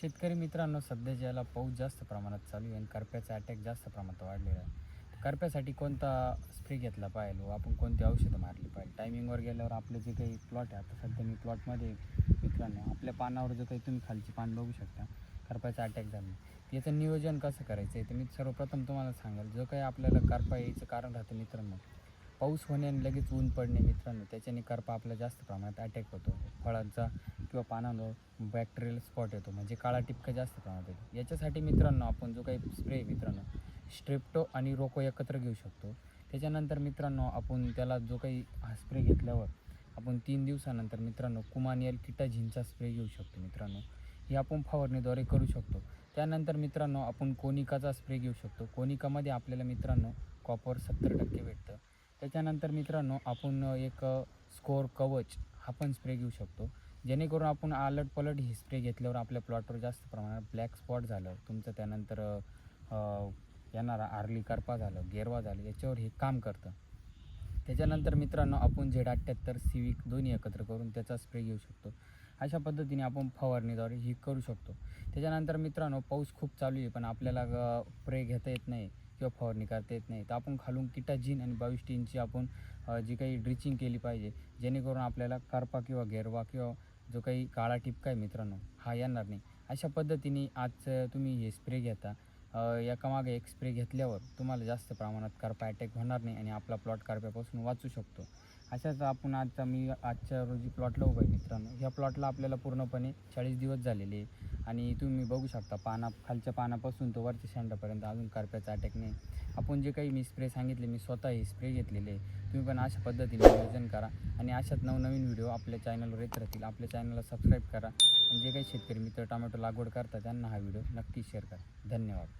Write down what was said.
शेतकरी मित्रांनो सध्या ज्याला पाऊस जास्त प्रमाणात चालू आहे आणि करप्याचा अटॅक जास्त प्रमाणात वाढलेला आहे. करप्यासाठी कोणता स्प्रे घेतला पाहिजे? व आपण कोणती औषधं मारली पाहिजे? टायमिंगवर गेल्यावर आपले जे काही प्लॉट आहे आता सध्या मी प्लॉटमध्ये मित्रांनो आपल्या पानावर जो काही तुम्ही खालची पान बघू शकता करपाचा अटॅक झाला. याचं नियोजन कसं करायचं? आहे ते मी सर्वप्रथम तुम्हाला सांगाल. जो काही आपल्याला करपा यायचं कारण राहतं मित्रांनो पाऊस होणे आणि लगेच ऊन पडणे मित्रांनो त्याच्याने करपा आपला जास्त प्रमाणात अटॅक होतो. फळांचा किंवा पानांवर बॅक्टेरियल स्पॉट येतो म्हणजे काळा टिपका जास्त प्रमाणात येतो. याच्यासाठी मित्रांनो आपण जो काही स्प्रे मित्रांनो स्ट्रेप्टो आणि रोको एकत्र घेऊ शकतो. त्याच्यानंतर मित्रांनो आपण त्याला जो काही हा स्प्रे घेतल्यावर आपण तीन दिवसानंतर मित्रांनो कुमानियल किटाझिनचा स्प्रे घेऊ शकतो मित्रांनो. हे आपण फवारणीद्वारे करू शकतो. त्यानंतर मित्रांनो आपण कोनिकाचा स्प्रे घेऊ शकतो. कोनिकामध्ये आपल्याला मित्रांनो कॉपर सत्तर टक्के भेटतं. त्याच्यानंतर मित्रांनो आपण एक स्कोअर कवच हा पण स्प्रे घेऊ शकतो. जेणेकरून आपण आलट पलट ही स्प्रे घेतल्यावर आपल्या प्लॉटवर जास्त प्रमाणात ब्लॅक स्पॉट झालं तुमचं त्यानंतर येणारा आर्ली करपा झालं गेरवा झालं याच्यावर हे काम करतं. त्याच्यानंतर मित्रांनो आपण झेड अठ्ठ्याहत्तर सिविक दोन्ही एकत्र करून त्याचा स्प्रे घेऊ शकतो. अशा पद्धतीने आपण फवारणीद्वारे ही करू शकतो. त्याच्यानंतर मित्रांनो पाऊस खूप चालू आहे पण आपल्याला स्प्रे घेता येत नाही. किंवा फवारणी करता येत नाही. तर आपण खालून किटाजीन आणि बावीस टीनची आपण जी काही ड्रिचिंग केली पाहिजे जेणेकरून आपल्याला करपा किंवा गेरवा किंवा जो काही काळा टिपका आहे मित्रांनो हा येणार नाही. अशा पद्धतीने आज तुम्ही हे स्प्रे घेता. एकामागे एक स्प्रे घेतल्यावर तुम्हाला जास्त प्रमाणात करपा अटॅक होणार नाही आणि आपला प्लॉट करप्यापासून वाचू शकतो. अशाच आपण आजचा मी आजच्या रोजी प्लॉटला उभं आहे मित्रांनो. ह्या प्लॉटला आपल्याला पूर्णपणे चाळीस दिवस झालेले आहे. आणि तुम्ही बघू शकता पाना खालच्या पानापासून तो वरच्या शेंडापर्यंत अजून करप्याचा अटॅक नाही आपण जे काही मी स्प्रे सांगितले मी स्वतः हे स्प्रे घेतलेले तुम्ही पण अशा पद्धतीने नियोजन करा. आणि अशाच नवनवीन व्हिडिओ आपल्या चॅनलवर येत राहतील. आपल्या चॅनलला सबस्क्राईब करा. आणि जे काही शेतकरी मित्र टोमॅटो लागवड करतात त्यांना हा व्हिडिओ नक्की शेअर करा. धन्यवाद.